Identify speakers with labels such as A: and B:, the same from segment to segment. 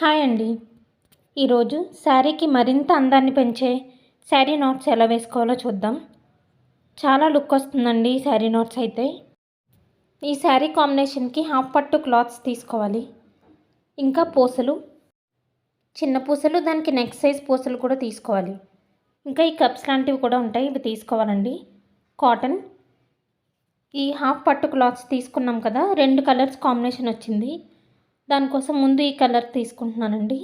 A: Hi అండి. ఈరోజు శారీకి మరింత అందాన్ని పెంచే శారీ నాట్స్ ఎలా వేసుకోవాలో చూద్దాం. చాలా లుక్ వస్తుందండి ఈ శారీ నోట్స్ అయితే. ఈ శారీ కాంబినేషన్కి హాఫ్ పట్టు క్లాత్స్ తీసుకోవాలి. ఇంకా పూసలు. చిన్న పూసలు దానికి నెక్ సైజ్ పూసలు కూడా తీసుకోవాలి. ఇంకా ఈ కప్స్ లాంటివి కూడా ఉంటాయి ఇవి తీసుకోవాలండి. కాటన్. ఈ హాఫ్ పట్టు క్లాత్స్ తీసుకున్నాం కదా రెండు కలర్స్ కాంబినేషన్ వచ్చింది. దానికోసం ముందు ఈ కలర్ తీసుకుంటున్నానండి.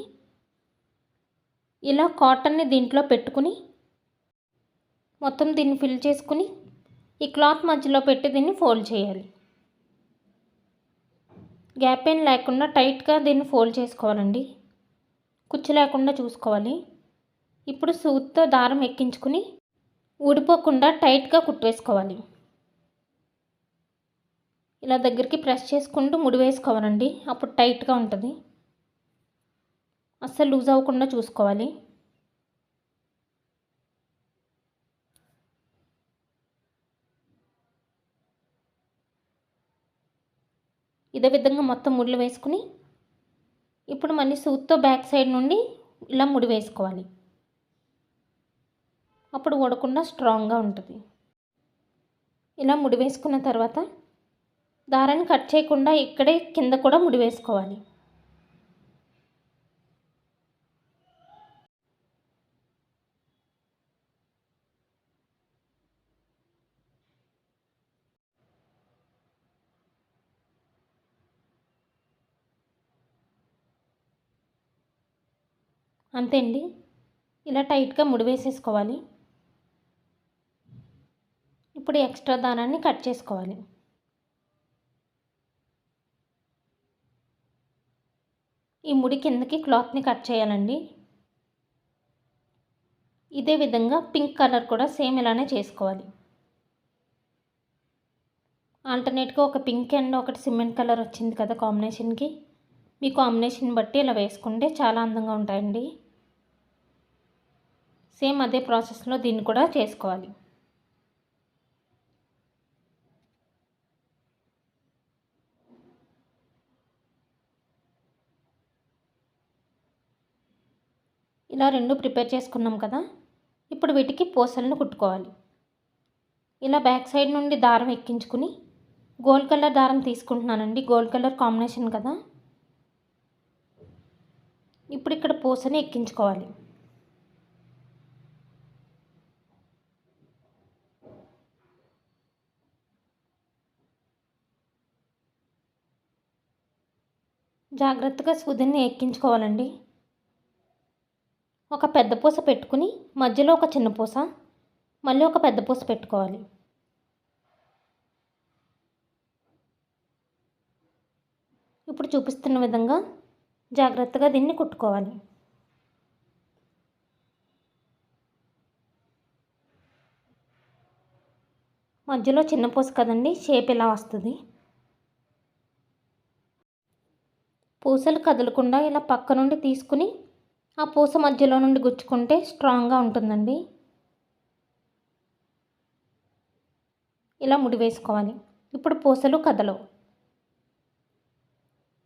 A: ఇలా కాటన్ని దీంట్లో పెట్టుకుని మొత్తం దీన్ని ఫిల్ చేసుకుని ఈ క్లాత్ మధ్యలో పెట్టి దీన్ని ఫోల్డ్ చేయాలి. గ్యాప్ ఏం లేకుండా టైట్గా దీన్ని ఫోల్డ్ చేసుకోవాలండి. కుచ్చు లేకుండా చూసుకోవాలి. ఇప్పుడు సూత్తో దారం ఎక్కించుకుని ఊడిపోకుండా టైట్గా కుట్టేసుకోవాలి. ఇలా దగ్గరికి ప్రెస్ చేసుకుంటూ ముడి వేసుకోవాలండి. అప్పుడు టైట్గా ఉంటుంది. అస్సలు లూజ్ అవ్వకుండా చూసుకోవాలి. ఇదే విధంగా మొత్తం ముళ్ళు వేసుకుని ఇప్పుడు మళ్ళీ సూత్తో బ్యాక్ సైడ్ నుండి ఇలా ముడి వేసుకోవాలి. అప్పుడు ఊడకుండా స్ట్రాంగ్గా ఉంటుంది. ఇలా ముడి వేసుకున్న తర్వాత దారాన్ని కట్ చేయకుండా ఇక్కడే కింద కూడా ముడి వేసుకోవాలి. అంతే అండి. ఇలా టైట్గా ముడి వేసేసుకోవాలి. ఇప్పుడు ఎక్స్ట్రా దారాన్ని కట్ చేసుకోవాలి. ఈ ముడి కిందకి క్లాత్ని కట్ చేయాలండి. ఇదే విధంగా పింక్ కలర్ కూడా సేమ్ ఇలానే చేసుకోవాలి. ఆల్టర్నేట్గా ఒక పింక్ అండ్ ఒకటి సిమెంట్ కలర్ వచ్చింది కదా కాంబినేషన్కి. మీ కాంబినేషన్ బట్టి ఇలా వేసుకుంటే చాలా అందంగా ఉంటాయండి. సేమ్ అదే ప్రాసెస్లో దీన్ని కూడా చేసుకోవాలి. ఇలా రెండు ప్రిపేర్ చేసుకున్నాం కదా ఇప్పుడు వీటికి పూసలను కుట్టుకోవాలి. ఇలా బ్యాక్ సైడ్ నుండి దారం ఎక్కించుకుని గోల్డ్ కలర్ దారం తీసుకుంటున్నానండి గోల్డ్ కలర్ కాంబినేషన్ కదా. ఇప్పుడు ఇక్కడ పూసని ఎక్కించుకోవాలి. జాగ్రత్తగా సూదిని ఎక్కించుకోవాలండి. ఒక పెద్ద పూస పెట్టుకుని మధ్యలో ఒక చిన్న పూస. మళ్ళీ ఒక పెద్ద పూస పెట్టుకోవాలి. ఇప్పుడు చూపిస్తున్న విధంగా జాగ్రత్తగా దీన్ని కుట్టుకోవాలి. మధ్యలో చిన్న పూస కదండి షేప్ ఇలా వస్తుంది. పూసలు కదలకుండా ఇలా పక్క నుండి తీసుకుని ఆ పూస మధ్యలో నుండి గుచ్చుకుంటే స్ట్రాంగ్గా ఉంటుందండి. ఇలా ముడి వేసుకోవాలి. ఇప్పుడు పూసలు కదలవు.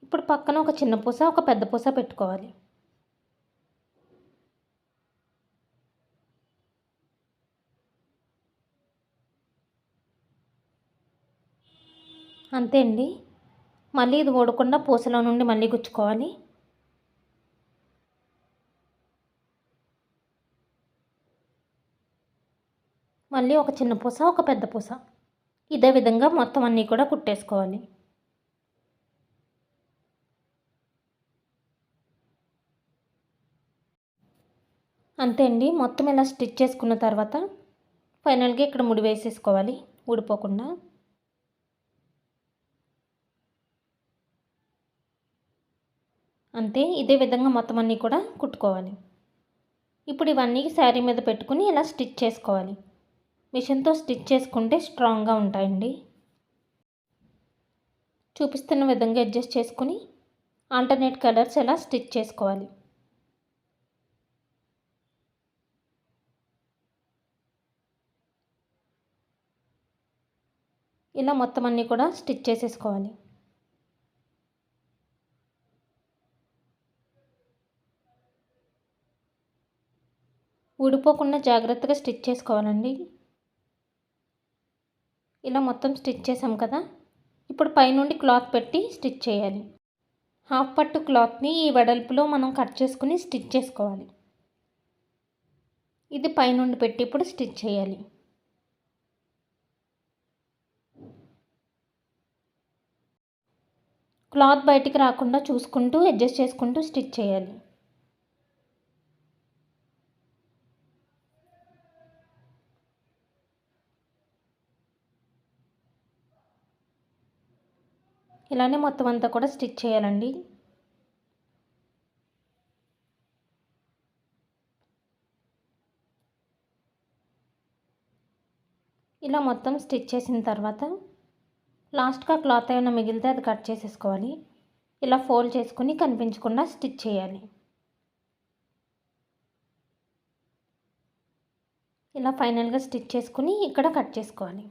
A: ఇప్పుడు పక్కన ఒక చిన్న పూస ఒక పెద్ద పూస పెట్టుకోవాలి. అంతే అండి. మళ్ళీ ఇది ఓడకుండా పూసలో నుండి మళ్ళీ గుచ్చుకోవాలి. మళ్ళీ ఒక చిన్న పూస ఒక పెద్ద పూస. ఇదే విధంగా మొత్తం అన్నీ కూడా కుట్టేసుకోవాలి. అంతే అండి. మొత్తం ఇలా స్టిచ్ చేసుకున్న తర్వాత ఫైనల్గా ఇక్కడ ముడి వేసేసుకోవాలి. ఊడిపోకుండా. అంతే ఇదే విధంగా మొత్తం అన్నీ కూడా కుట్టుకోవాలి. ఇప్పుడు ఇవన్నీ శారీ మీద పెట్టుకుని ఇలా స్టిచ్ చేసుకోవాలి. మిషన్తో స్టిచ్ చేసుకుంటే స్ట్రాంగ్గా ఉంటాయండి. చూపిస్తున్న విధంగా అడ్జస్ట్ చేసుకుని ఆల్టర్నేట్ కలర్స్ ఎలా స్టిచ్ చేసుకోవాలి. ఇలా మొత్తం అన్నీ కూడా స్టిచ్ చేసేసుకోవాలి. ఊడిపోకుండా జాగ్రత్తగా స్టిచ్ చేసుకోవాలండి. ఇలా మొత్తం స్టిచ్ చేసాం కదా. ఇప్పుడు పైనుండి క్లాత్ పెట్టి స్టిచ్ చేయాలి. హాఫ్ పట్టు క్లాత్ని ఈ వెడల్పులో మనం కట్ చేసుకుని స్టిచ్ చేసుకోవాలి. ఇది పైనుండి పెట్టి ఇప్పుడు స్టిచ్ చేయాలి. క్లాత్ బయటికి రాకుండా చూసుకుంటూ అడ్జస్ట్ చేసుకుంటూ స్టిచ్ చేయాలి. ఇలానే మొత్తం అంతా కూడా స్టిచ్ చేయాలండి. ఇలా మొత్తం స్టిచ్ చేసిన తర్వాత లాస్ట్గా క్లాత్ ఏమైనా మిగిలితే అది కట్ చేసేసుకోవాలి. ఇలా ఫోల్డ్ చేసుకుని కనిపించకుండా స్టిచ్ చేయాలి. ఇలా ఫైనల్గా స్టిచ్ చేసుకుని ఇక్కడ కట్ చేసుకోవాలి.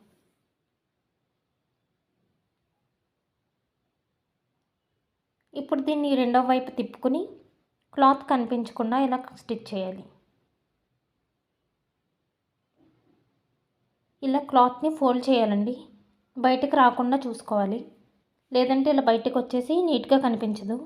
A: ఇప్పుడు దీన్ని రెండో వైపు తిప్పుకుని క్లాత్ కనిపించకుండా ఇలా స్టిచ్ చేయాలి. ఇలా క్లాత్ని ఫోల్డ్ చేయాలండి. బయటకు రాకుండా చూసుకోవాలి. లేదంటే ఇలా బయటకు వచ్చేసి నీట్గా కనిపించదు.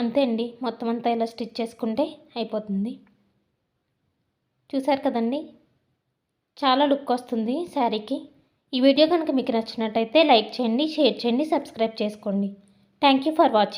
A: అంతే అండి. మొత్తం అంతా ఇలా స్టిచ్ చేసుకుంటే అయిపోతుంది. చూసారు కదండి? చాలా లుక్ వస్తుంది శారీకి. ఈ వీడియో కనుక మీకు నచ్చినట్టయితే లైక్ చేయండి షేర్ చేయండి సబ్స్క్రైబ్ చేసుకోండి. Thank you for watching.